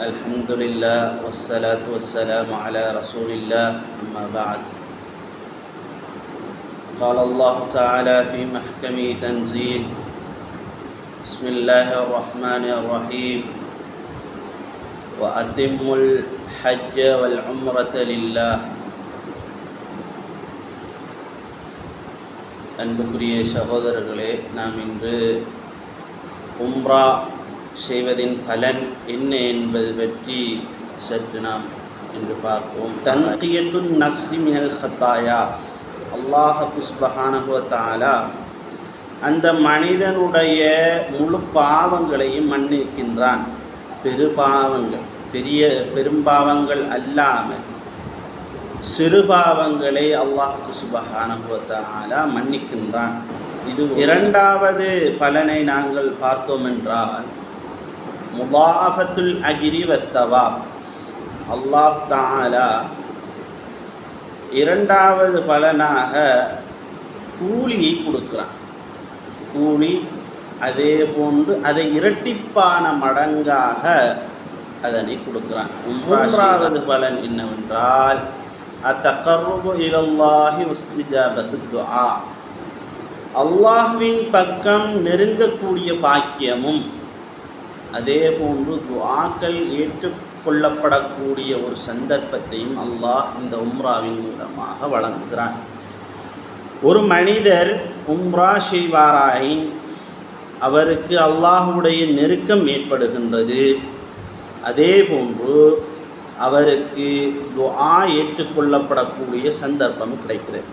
الحمد لله والصلاة والسلام على رسول الله أما بعد قال الله تعالى في محكم تنزيل بسم الله الرحمن الرحيم وأتموا الحج والعمرة لله அன்புக்குரிய சகோதரர்களே நாம் இன்று உம்ரா செய்வதின் பலன் என்ன என்பது பற்றி சற்று நாம் என்று பார்ப்போம். தன்கியத்துன் நஃப்சி மினல் ஹத்தாயா அல்லாஹ புஸ்பஹானஹுவத்தாலா அந்த மனிதனுடைய முழு பாவங்களையும் மன்னிக்கின்றான். பெரு பாவங்கள் பெரிய பெரும்பாவங்கள் அல்லாமல் சிறு பாவங்களை அல்லாஹுக்கு சுபஹானுவத்தாலா மன்னிக்கின்றான். இது இரண்டாவது பலனை நாங்கள் பார்த்தோம் என்றால் முதாஃபத்துல் அகிரி வசவாப் அல்லாஹ் தாலா இரண்டாவது பலனாக கூலியை கொடுக்குறான் கூலி அதே போன்று அதை இரட்டிப்பான மடங்காக அதனை கொடுக்குறான் மூன்றாவது பலன் என்னவென்றால் அத்தகர்வு இலல்லாஹி உஸ்திஜாபத்து துஆ அல்லாஹ்வின் பக்கம் நெருங்கக்கூடிய பாக்கியமும் அதே போன்று துவாக்கள் ஏற்றுக்கொள்ளப்படக்கூடிய ஒரு சந்தர்ப்பத்தையும் அல்லாஹ் இந்த உம்ராவின் மூலமாக வழங்குகிறான். ஒரு மனிதர் உம்ரா செய்வாராயின் அவருக்கு அல்லாஹுடைய நெருக்கம் ஏற்படுகின்றது. அதே போன்று அவருக்கு துஆ ஏற்றுக்கொள்ளப்படக்கூடிய சந்தர்ப்பம் கிடைக்கிறது.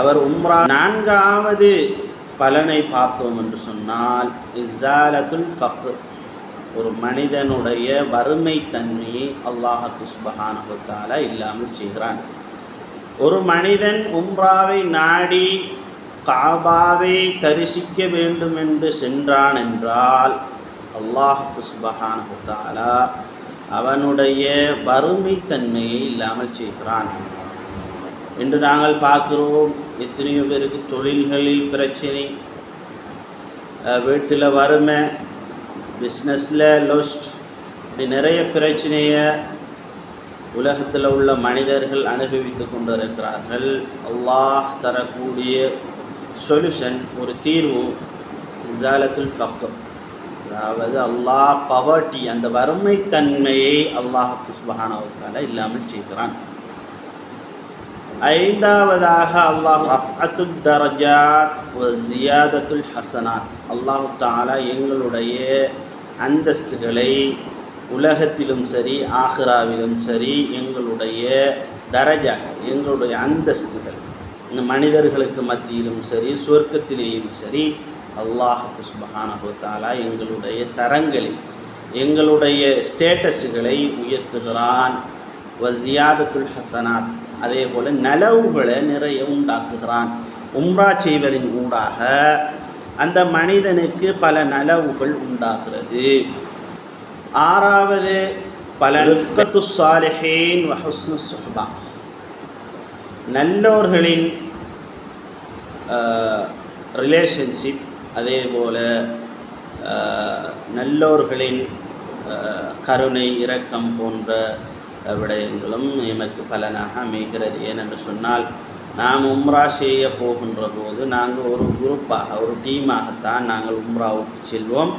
அவர் உம்ரா நான்காவது பலனை பார்த்தோம் என்று சொன்னால் இஸ்ஸாலத்துல் ஃபக்ர். ஒரு மனிதனுடைய வறுமை தன்மையை அல்லாஹு சுபஹானகுத்தால இல்லாமல் செய்கிறான். ஒரு மனிதன் உம்ராவை நாடி காபாவை தரிசிக்க வேண்டும் என்று சென்றான் என்றால் அல்லாஹு சுபஹானகுத்தாலா அவனுடைய வறுமை தன்மையை இல்லாமல் செய்கிறான். என்று நாங்கள் பார்க்கிறோம் எத்தனையோ பேருக்கு தொழில்களில் பிரச்சனை வீட்டில் வறுமை பிஸ்னஸில் லொஸ்ட் இப்படி நிறைய பிரச்சனையை உலகத்தில் உள்ள மனிதர்கள் அனுபவித்து கொண்டு இருக்கிறார்கள் அல்லாஹ் தரக்கூடிய சொல்யூஷன் ஒரு தீர்வு ஜாலத்துல் ஃபக்கர் அதாவது அல்லாஹ் பவர்ட்டி அந்த வறுமை தன்மையை அல்லாஹ் புஷ்பகானவுக்கால இல்லாமல் செய்கிறான். ஐந்தாவதாக அல்லாஹ் ரஃபத்து தரஜாத் ஜியாதத்துல் ஹசனாத். அல்லாஹு தாலா எங்களுடைய அந்தஸ்துகளை உலகத்திலும் சரி ஆஹ்ராவிலும் சரி எங்களுடைய தரஜா எங்களுடைய அந்தஸ்துகள் இந்த மனிதர்களுக்கு மத்தியிலும் சரி சொர்க்கத்திலேயும் சரி அல்லாஹு சுபஹானஹு தாலா எங்களுடைய தரங்களில் எங்களுடைய ஸ்டேட்டஸுகளை உயர்த்துகிறான். வசியாதத்துல் ஹசனாத். அதே போல் நலவுகளை நிறைய உண்டாக்குகிறான். உம்ரா செய்வதின் ஊடாக அந்த மனிதனுக்கு பல நலவுகள் உண்டாகிறது. ஆறாவது பல ரிஃபத்து சாலிஹேன் வஹஸ்னு சுஹ்பா. நல்லோர்களின் ரிலேஷன்ஷிப் அதே போல் நல்லோர்களின் கருணை இரக்கம் போன்ற விடயங்களும் எமக்கு பலனாக அமைகிறது. ஏனென்று சொன்னால் நாம் உம்ரா செய்ய போகின்ற போது நாங்கள் ஒரு குரூப்பாக ஒரு டீமாகத்தான் நாங்கள் உம்ராவுக்கு செல்வோம்.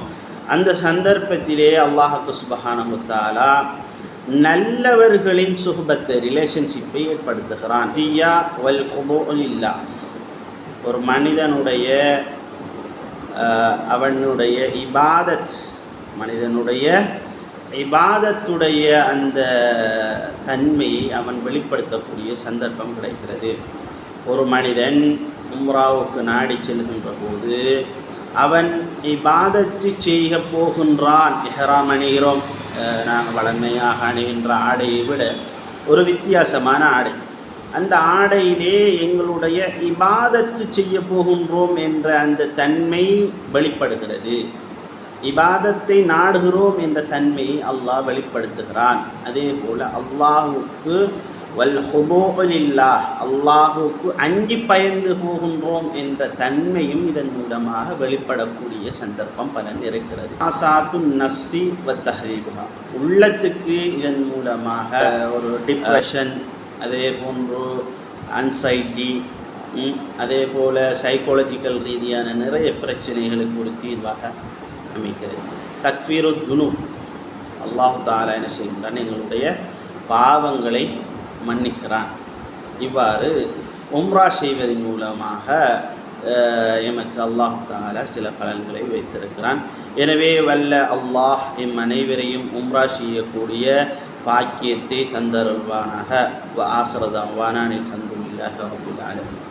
அந்த சந்தர்ப்பத்திலே அல்லாஹுக்கு சுபஹானமுத்தாலா நல்லவர்களின் சுகபத்தை ரிலேஷன்ஷிப்பை ஏற்படுத்துகிறான். தியா வல் இல்லா ஒரு மனிதனுடைய அவனுடைய இபாதத் மனிதனுடைய இபாதத்துடைய அந்த தன்மையை அவன் வெளிப்படுத்தக்கூடிய சந்தர்ப்பம் கிடைக்கிறது. ஒரு மனிதன் உம்ராவுக்கு நாடி செல்கின்ற போது அவன் இபாதத்து செய்ய போகின்றான். எஹராம் அணிகிறோம். நாங்கள் வளமையாக அணுகின்ற ஆடையை விட ஒரு வித்தியாசமான ஆடை. அந்த ஆடையிலே எங்களுடைய இபாதத்து செய்ய போகின்றோம் என்ற அந்த தன்மை வெளிப்படுகிறது. இபாதத்தை நாடுகிறோம் என்ற தன்மையை அல்லாஹ் வெளிப்படுத்துகிறான். அதே போல் அல்லாஹுக்கு வல் ஹுபோலில்லா அல்லாஹுக்கு அஞ்சி பயந்து போகின்றோம் என்ற தன்மையும் இதன் மூலமாக வெளிப்படக்கூடிய சந்தர்ப்பம் பலன் இருக்கிறது. ஆசாத்து நஃப்சி வத்தஹரீபுகா உள்ளத்துக்கு இதன் மூலமாக ஒரு டிப்ரெஷன் அதே போன்று அன்சைட்டி அதே போல் சைக்காலஜிக்கல் ரீதியான நிறைய பிரச்சனைகளுக்கு ஒரு தீர்வாக அமைகிறது தக்வீரு துனு அல்லாஹு தாலா என்ன செய்கின்றான்? எங்களுடைய பாவங்களை மன்னிக்கிறான். இவ்வாறு உம்ரா செய்வதன் மூலமாக எமக்கு அல்லாஹ் தாலா சில பலன்களை வைத்திருக்கிறான். எனவே வல்ல அல்லாஹ் எம் அனைவரையும் உம்ரா செய்யக்கூடிய பாக்கியத்தை தந்தருள்வானாக. ஆசிரதாவானான் அல்ஹம்துலில்லாஹி ரப்பில் ஆலமீன்.